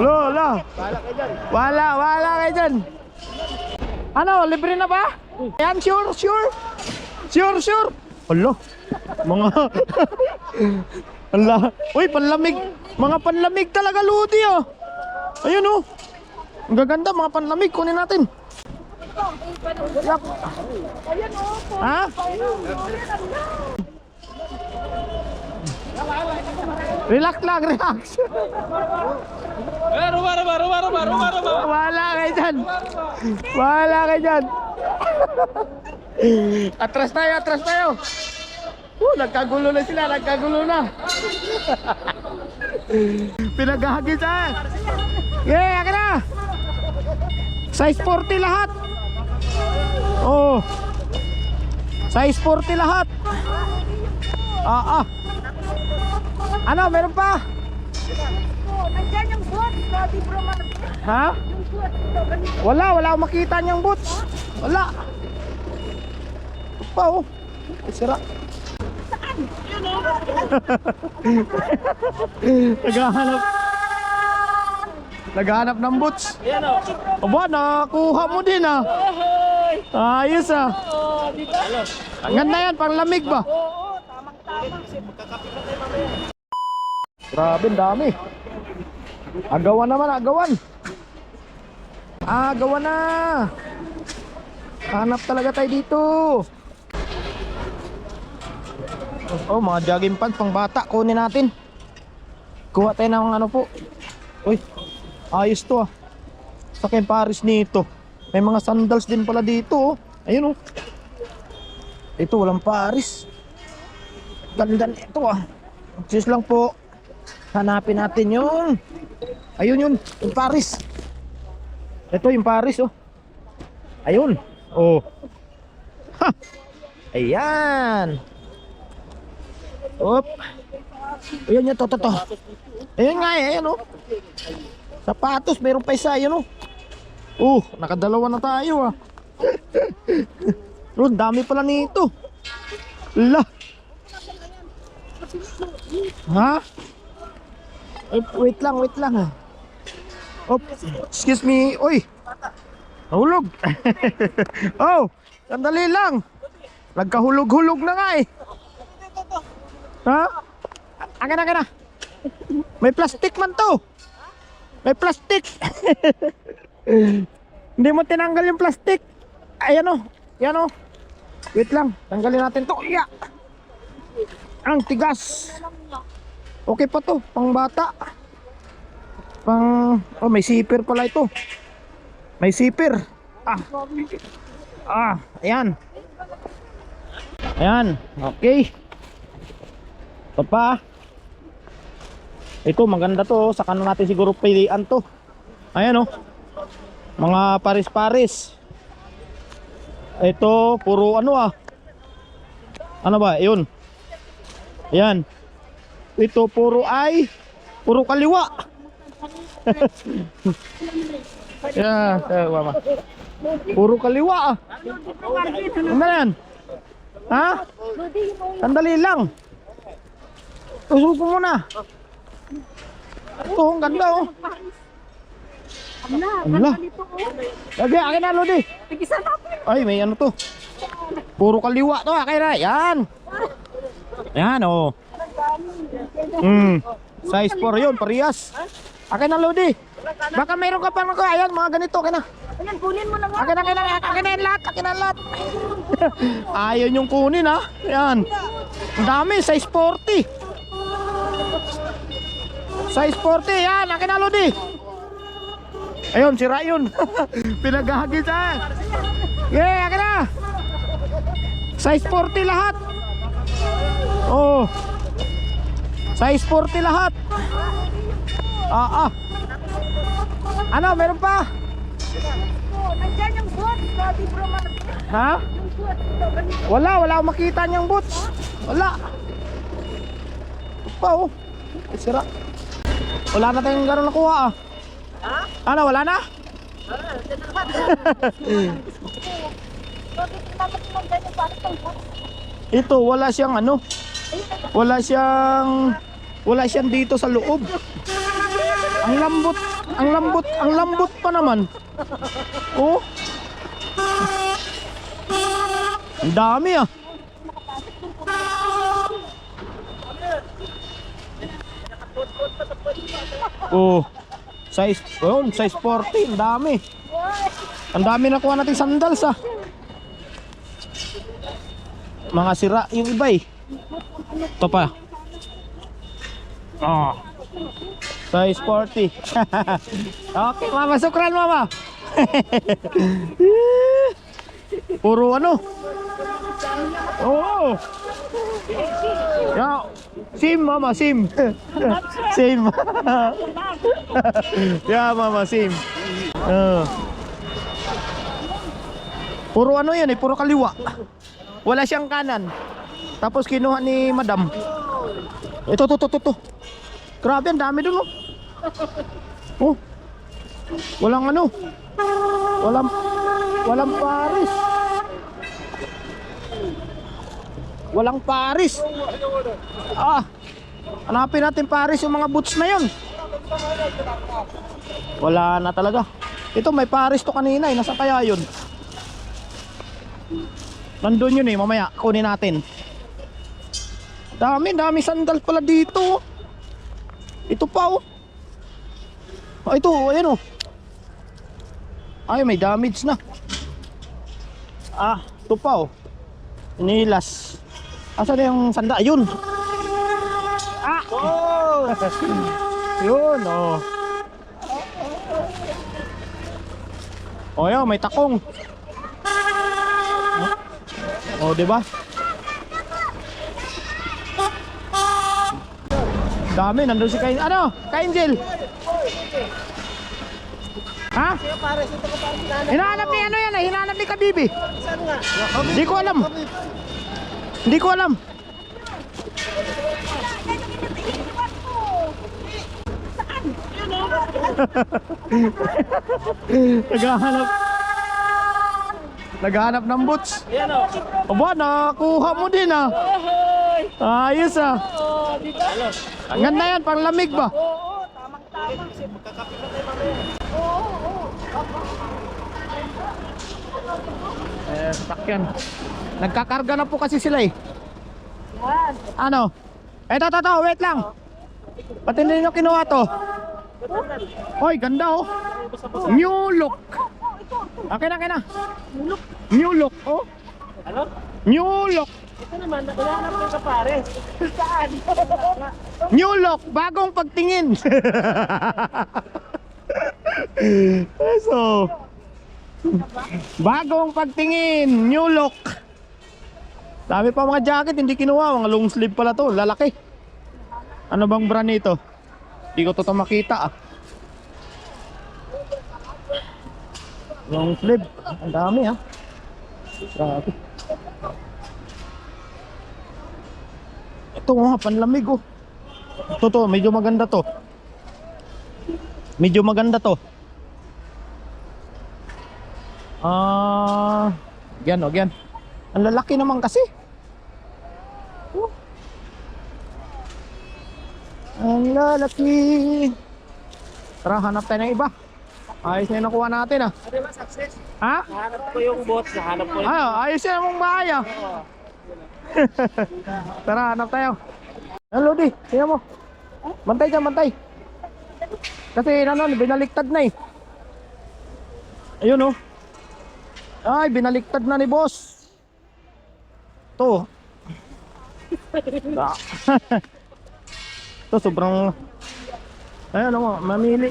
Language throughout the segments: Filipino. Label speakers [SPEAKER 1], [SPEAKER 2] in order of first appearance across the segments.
[SPEAKER 1] Lola. Wala, wala kayo dyan. Ano, libre na ba? Yan, sure, sure. Sure, sure. Alo, mga... Ala, uy, panlamig. Mga panlamig talaga, Ludi, oh. Ayun, oh. Ang gaganda, mga panlamig. Kunin natin. Yap. Ha? Relax lang, relax. Wala kayo dyan. Wala kayo dyan. atras tayo, atras tayo. Uh, nagkagulo na sila, nagkagulo na. Pinaghahagisan. Yeah, akin na. Size 40 lahat. Oh. Size 40 lahat. Ah, ah. Ano, meron pa?
[SPEAKER 2] Nandiyan yung bot, Lodi.
[SPEAKER 1] Ha?
[SPEAKER 2] Yung bot, ito, ganito.
[SPEAKER 1] Wala, wala akong makita niyang boots. Wala. Pa oh. Ay, sira. Naghahanap. Naghahanap ng boots.
[SPEAKER 3] Ayan o.
[SPEAKER 1] Aba, nakakuha mo din ah. Ayos ah. Ang ganda yan, pang lamig ba?
[SPEAKER 2] Oo,
[SPEAKER 1] Grabe, dami. Agawan naman, agawan. Agawan na. Hanap talaga tayo dito. Oh, mga jogging pants pang bata. Kunin natin. Kuha tayo ng ano po. Uy, ayos to ah. Sa kay Paris nito. May mga sandals din pala dito oh. Ayun oh. Ito, walang Paris. Ganda nito ah. Cheers lang po. Hanapin natin yung Ayun yun, yung Paris. Ito yung Paris oh. Ayun. Oh. Ha. Ayan. Op. Ayun yun, to, to, to. Ayun nga eh, ayun oh. Sapatos, meron pa isa, ayun oh. Uh, nakadalawa na tayo ah. Ron, dami pala nito. La. Ha? Ay, wait lang, wait lang. ah. Oh, excuse me. Uy. Nahulog. oh, sandali lang. Nagkahulog-hulog na nga eh. Ha? Akin na, akin na. May plastic man to. May plastic. Hindi mo tinanggal yung plastic. Ayan o. Yan o. Wait lang. Tanggalin natin to. Yeah. Ang tigas. Okay pa to. Pang bata. Pang... Oh, may zipper pala ito. May zipper. Ah. Ah. Ayan. Ayan. Okay. Ito pa. Ito, maganda to. Saka na natin siguro pilian to. Ayan oh. Mga paris-paris. Ito, puro ano ah. Ano ba? Yun. Ayan. Ito, puro ay. Puro kaliwa. yeah, yeah, mama. Puro kaliwa ah. Ano na yan? Ha? Sandali lang. Usupo mo na. Ito, ang ganda oh.
[SPEAKER 2] Ala.
[SPEAKER 1] Lagi, akin na, Lodi.
[SPEAKER 2] Tigisan natin.
[SPEAKER 1] Ay, may ano to. Puro kaliwa to, akin na. Yan. Yan, oh. Hmm. Size 4 yun, parehas. Akin na, Lodi. Baka mayroon ka pa ng ayan, mga ganito, akin na.
[SPEAKER 2] Ayan, kunin mo na nga.
[SPEAKER 1] Akin na, akin na, akin na lahat, akin na lahat. Ayaw yung kunin, ha. Yan. Ang dami, size 40. Size 40, yan, akin na, Lodi. Ayun, sira yun. Pinaghahagis, ha. Yeah, akin na. Size 40 lahat. Oh. Size 40 lahat. Ah, ah. Ano, meron pa?
[SPEAKER 2] Nandiyan yung bot, Lodi Broma.
[SPEAKER 1] Ha? Wala, wala akong makita niyang boots. Wala. Pa, oh. Ay, sira. Wala na tayong gano'n nakuha, ah.
[SPEAKER 2] Ha?
[SPEAKER 1] Ano, wala na?
[SPEAKER 2] Bot?
[SPEAKER 1] Ito, wala siyang ano. Wala siyang wala siyang dito sa loob. Ang lambot, ang lambot, ang lambot pa naman. Oh. Ang dami ah. Oh. Size, oh, size 40, ang dami. Ang dami nakuha natin sandals ah. Mga sira yung iba eh. Ito pa. Oh. Size 40. okay, mama. Sukran, mama. Puro ano? Oo. Yeah. Sim, mama, sim. sim. yeah, mama, sim. Uh. Puro ano yan eh, puro kaliwa. Wala siyang kanan. Tapos kinuha ni madam. Ito, to, to, to, to. Grabe, ang dami dun, oh. Oh. Walang ano. Walang, walang paris. Walang paris. Ah. Hanapin natin paris yung mga boots na yun. Wala na talaga. Ito, may paris to kanina eh. Nasa kaya yun? Nandun yun eh, mamaya kunin natin. Dami, dami sandal pala dito. Ito pa oh. Ah, ito, ayan oh. Ay, may damage na. Ah, ito pa oh. Inilas. Asa na yung sanda? Ayun. Ah! Oh! Yun oh. Oh, yun, may takong. Oh, di ba? Dami, nandun si Kain. Ano? Kainjil? Ha? Hinahanap ni ano yan eh, hinahanap ni Kabibi. Hindi ko alam. Hindi ko alam. Naghahanap. Naghahanap ng boots.
[SPEAKER 3] Ayan o.
[SPEAKER 1] Aba, nakakuha mo din ah. Ayos ah.
[SPEAKER 3] Oh, di ba?
[SPEAKER 1] Ang ganda yan, pang lamig ba?
[SPEAKER 2] Oo, tamang-tama. Oo, oo.
[SPEAKER 1] Eh, sakyan. Nagkakarga na po kasi sila eh.
[SPEAKER 2] Yan.
[SPEAKER 1] Ano? Eto, to, to, wait lang. Pati hindi nyo kinuha to. Hoy, ganda oh. New look. Okay na, okay na. New look, oh.
[SPEAKER 3] Ano?
[SPEAKER 1] New look.
[SPEAKER 3] Ito naman, naghahanap ko sa pares. Saan?
[SPEAKER 1] New look, bagong pagtingin. so, bagong pagtingin, new look. Dami pa mga jacket, hindi kinuha, mga long sleeve pala to, lalaki. Ano bang brand nito? Hindi ko to makita ah. Long sleeve, ang dami ah. Grabe. Ito nga, panlamig oh. Ito to, medyo maganda to. Medyo maganda to. Ah, yan oh, yan. Ang lalaki naman kasi. Oh. Ang lalaki. Tara, hanap tayo ng iba. Ayos na yung nakuha natin ah.
[SPEAKER 3] Ano ba, success?
[SPEAKER 1] Ha?
[SPEAKER 3] Nahanap ko yung boss, nahanap ko yung...
[SPEAKER 1] Ano, ayos yan mong bahay ah.
[SPEAKER 3] Oo.
[SPEAKER 1] Tara, hanap tayo. Ano, Lodi? Tingnan mo. Bantay dyan, bantay. Kasi ano, binaliktad na eh. Ayun oh. Ay, binaliktad na ni boss. To. Ah. to sobrang Ayun oh, mamili.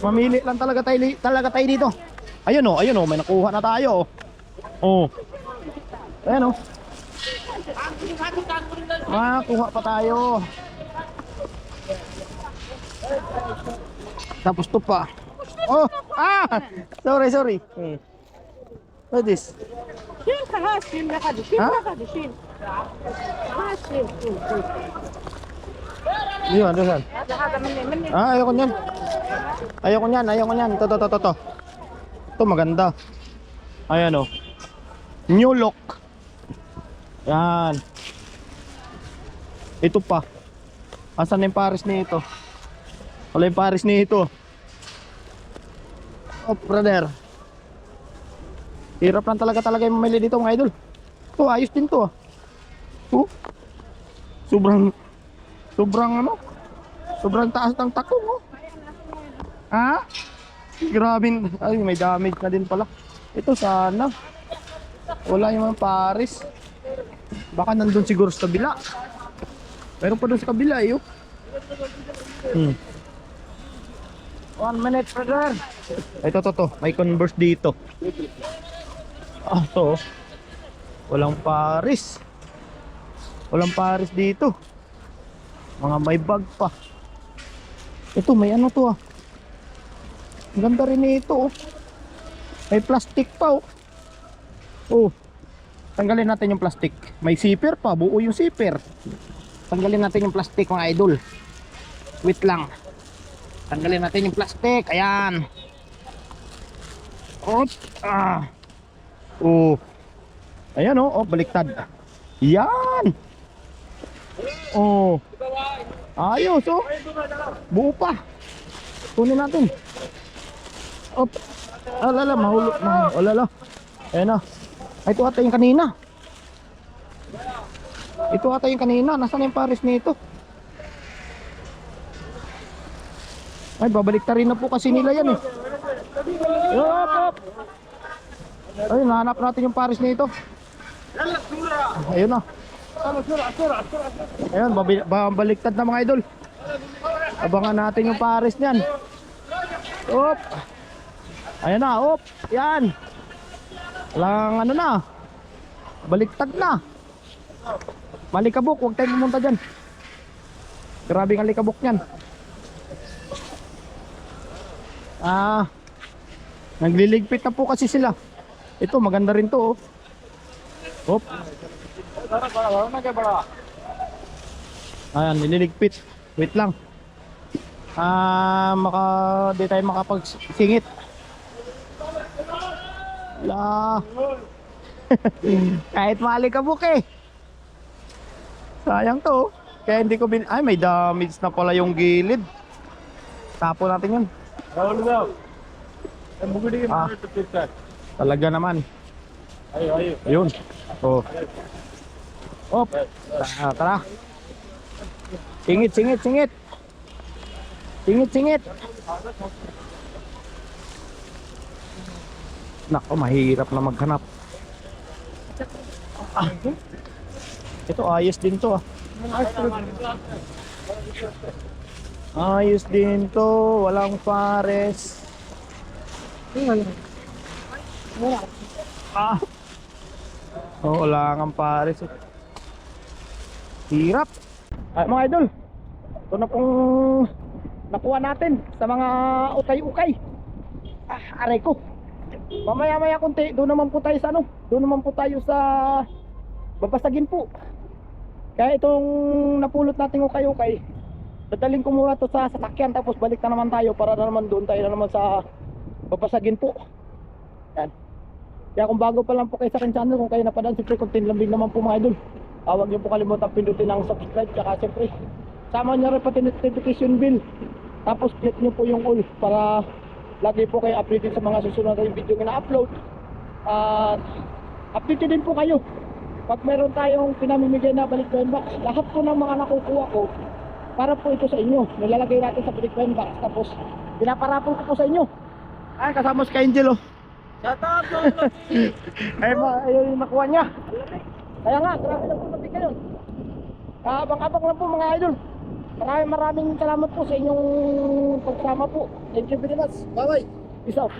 [SPEAKER 1] Mamili lang talaga tayo talaga tayo dito. Ayun oh, ayun oh, may nakuha na tayo. Oh. Ayan oh. Ah, kuha pa tayo. Tapos to pa. Oh, ah! Sorry, sorry. Hmm. What is this?
[SPEAKER 2] Shin ka ha, shin na ka di. Shin
[SPEAKER 1] Ha?
[SPEAKER 2] na ka di, shin. Ha, shin. shin, shin.
[SPEAKER 1] Yun.
[SPEAKER 2] Lahat naman eh.
[SPEAKER 1] Ah, ayoko niyan. Ayoko niyan, ayoko niyan. To, to, to, to, to. Ito maganda. Ayan oh. New look. Yan. Ito pa. Asan yung Paris nito? Wala yung Paris nito. Oh, brother. Hirap lang talaga talaga yung mamili dito mga idol. Ito, ayos din to ah. Oh. Sobrang, sobrang ano? Sobrang taas ng takong oh. Ha? Grabe. Ay, may damage na din pala. Ito sana. Wala yung mga Paris. Baka nandun siguro sa kabila. Meron pa doon sa kabila eh. oh. Hmm.
[SPEAKER 3] One minute, brother.
[SPEAKER 1] Ito, to, to. May converse dito. Ah, to. oh. Walang Paris. Walang Paris dito. Mga may bag pa. Ito, may ano to ah. Ang ganda rin nito oh. May plastic pa oh. Oh. Tanggalin natin yung plastic. May zipper pa. Buo yung zipper. Tanggalin natin yung plastic mga idol. Wait lang. Tanggalin natin yung plastic. Ayan. Op. Ah. Oh. Ayan oh, oh baliktad. Yan. Oh. Ayos oh. Buo pa. Kunin natin. Op. Alala, mahulog. Mah alala. Ayan na. Ay, ito ata yung kanina. Ito ata yung kanina. Nasaan yung pares nito? Ay, babalik ta rin na po kasi nila yan eh. Op, op. Ay, nahanap natin yung pares nito. Ayun na. Ayun, babaliktad na mga idol. Abangan natin yung pares niyan. Op. Ayun na, op. Yan. Walang ano na. Baliktad na. Malikabok, huwag tayong pumunta dyan. Grabe ang alikabok niyan. Ah, nagliligpit na po kasi sila. Ito, maganda rin to. Oh. Hop. Ayan, nililigpit. Wait lang. Ah, maka di tayo makapagsingit. La. Kahit mali ka eh. Sayang to. Kaya hindi ko bin... Ay, may damage na pala yung gilid. Tapo natin yun.
[SPEAKER 3] Roll daw. Ang bugudi yung
[SPEAKER 1] Ah. Talaga naman.
[SPEAKER 3] Ayo, ayo.
[SPEAKER 1] Ayun. Oh. Op. Tara, tara. Singit, singit, singit. Singit, singit. Nako, mahirap na maghanap. Ah. Ito, ayos din to ah. Ayos din to. Walang pares. Ah. Oo, wala kang pares. eh. Hirap. Ay, mga idol. Ito na pong nakuha natin sa mga ukay-ukay. Ah, aray ko. Mamaya-maya konti, doon naman po tayo sa ano? Doon naman po tayo sa babasagin po. Kaya itong napulot nating ukay-ukay, dadaling ko muna to sa sasakyan tapos balik na naman tayo para na naman doon tayo na naman sa babasagin po. Yan. Kaya kung bago pa lang po kayo sa akin channel, kung kayo napadaan, siyempre content lambing naman po mga idol. Ah, Huwag niyo po kalimutan pindutin ang subscribe, tsaka siyempre, sama niyo rin pati notification bell. Tapos click niyo po yung all para lagi po kayo updated sa mga susunod na video na upload. At updated din po kayo. Pag meron tayong pinamimigay na balik box, lahat po ng mga nakukuha ko, para po ito sa inyo. Nilalagay natin sa balik box, tapos pinaparapol ko po sa inyo. Ay, kasama si Angel oh.
[SPEAKER 3] Shut up,
[SPEAKER 1] Ay, ma, ayun yung nakuha niya. Kaya nga, grabe lang po natin ngayon. Kaabang-abang lang po mga idol. Maraming maraming salamat po sa inyong pagsama po. Thank you very much. Bye-bye. Peace out.